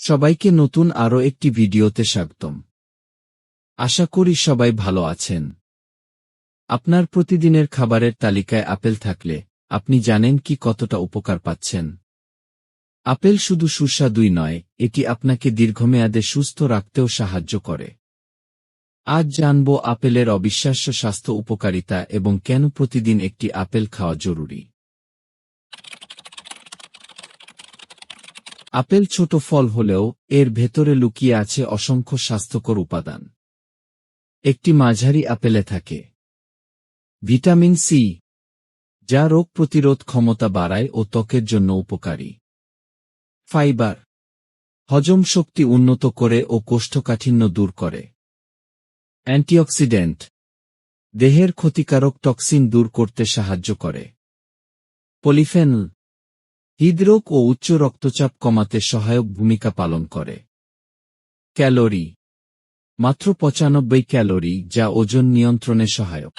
সবাইকে নতুন আরও একটি ভিডিওতে স্বাগতম। আশা করি সবাই ভালো আছেন। আপনার প্রতিদিনের খাবারের তালিকায় আপেল থাকলে আপনি জানেন কি কতটা উপকার পাচ্ছেন। আপেল শুধু সুস্বাদুই নয়, এটি আপনাকে দীর্ঘমেয়াদে সুস্থ রাখতেও সাহায্য করে। আজ জানব আপেলের অবিশ্বাস্য স্বাস্থ্য উপকারিতা এবং কেন প্রতিদিন একটি আপেল খাওয়া জরুরি। আপেল ছোট ফল হলেও এর ভেতরে লুকিয়ে আছে অসংখ্য স্বাস্থ্যকর উপাদান। একটি মাঝারি আপেলে থাকে। ভিটামিন সি, যা রোগ প্রতিরোধ ক্ষমতা বাড়ায় ও ত্বকের জন্য উপকারী। ফাইবার, হজম শক্তি উন্নত করে ও কোষ্ঠকাঠিন্য দূর করে। অ্যান্টিঅক্সিডেন্ট, দেহের ক্ষতিকারক টক্সিন দূর করতে সাহায্য করে। পলিফেনল হৃদরোগ ও উচ্চ রক্তচাপ কমাতে সহায়ক ভূমিকা পালন করে। ক্যালোরি, মাত্র পঁচানব্বই ক্যালোরি, যা ওজন নিয়ন্ত্রণে সহায়ক।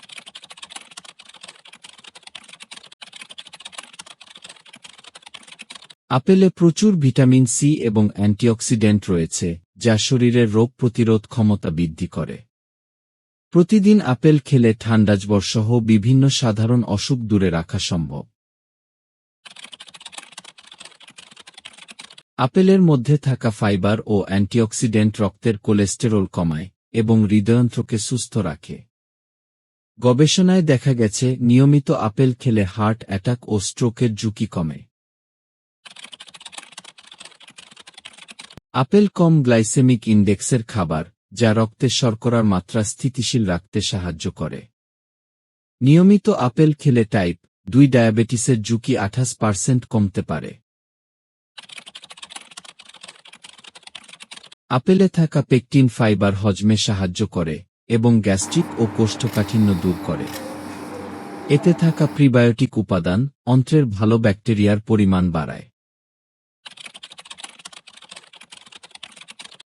আপেলে প্রচুর ভিটামিন সি এবং অ্যান্টিঅক্সিডেন্ট রয়েছে, যা শরীরের রোগ প্রতিরোধ ক্ষমতা বৃদ্ধি করে। প্রতিদিন আপেল খেলে ঠান্ডাজ্বরসহ বিভিন্ন সাধারণ অসুখ দূরে রাখা সম্ভব। আপেলের মধ্যে থাকা ফাইবার ও অ্যান্টিঅক্সিডেন্ট রক্তের কোলেস্টেরল কমায় এবং হৃদয়ন্ত্রকে সুস্থ রাখে। গবেষণায় দেখা গেছে, নিয়মিত আপেল খেলে হার্ট অ্যাটাক ও স্ট্রোকের ঝুঁকি কমে। আপেল কম গ্লাইসেমিক ইন্ডেক্সের খাবার, যা রক্তের শর্করার মাত্রা স্থিতিশীল রাখতে সাহায্য করে। নিয়মিত আপেল খেলে টাইপ দুই ডায়াবেটিসের ঝুঁকি আঠাশ পার্সেন্ট কমতে পারে। আপেলে থাকা পেকটিন ফাইবার হজমে সাহায্য করে এবং গ্যাস্ট্রিক ও কোষ্ঠকাঠিন্য দূর করে। এতে থাকা প্রিবায়োটিক উপাদান অন্ত্রের ভালো ব্যাকটেরিয়ার পরিমাণ বাড়ায়।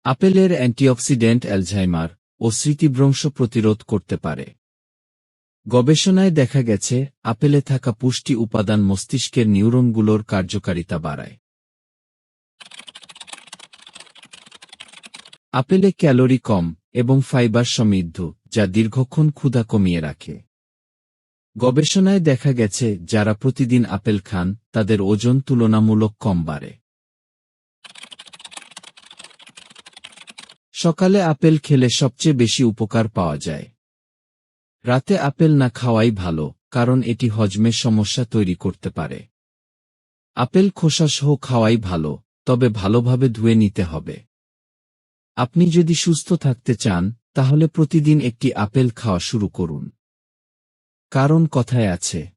আপেলের অ্যান্টিঅক্সিডেন্ট অ্যালঝাইমার ও স্মৃতিভ্রংশ প্রতিরোধ করতে পারে। গবেষণায় দেখা গেছে, আপেলে থাকা পুষ্টি উপাদান মস্তিষ্কের নিউরনগুলোর কার্যকারিতা বাড়ায়। আপেলে ক্যালোরি কম এবং ফাইবার সমৃদ্ধ, যা দীর্ঘক্ষণ ক্ষুধা কমিয়ে রাখে। গবেষণায় দেখা গেছে, যারা প্রতিদিন আপেল খান, তাদের ওজন তুলনামূলক কম বাড়ে। সকালে আপেল খেলে সবচেয়ে বেশি উপকার পাওয়া যায়। রাতে আপেল না খাওয়াই ভালো, কারণ এটি হজমের সমস্যা তৈরি করতে পারে। আপেল খোসাসহ খাওয়াই ভালো, তবে ভালোভাবে ধুয়ে নিতে হবে। আপনি যদি সুস্থ থাকতে চান, তাহলে প্রতিদিন একটি আপেল খাওয়া শুরু করুন। কারণ কথায় আছে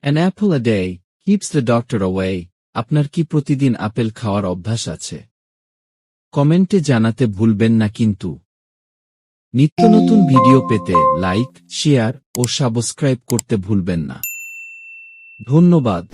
an apple a day keeps the doctor away আপনার কি প্রতিদিন আপেল খাওয়ার অভ্যাস আছে? কমেন্টে জানাতে ভুলবেন না কিন্তু। নিত্য নতুন ভিডিও পেতে লাইক, শেয়ার ও সাবস্ক্রাইব করতে ভুলবেন না। ধন্যবাদ।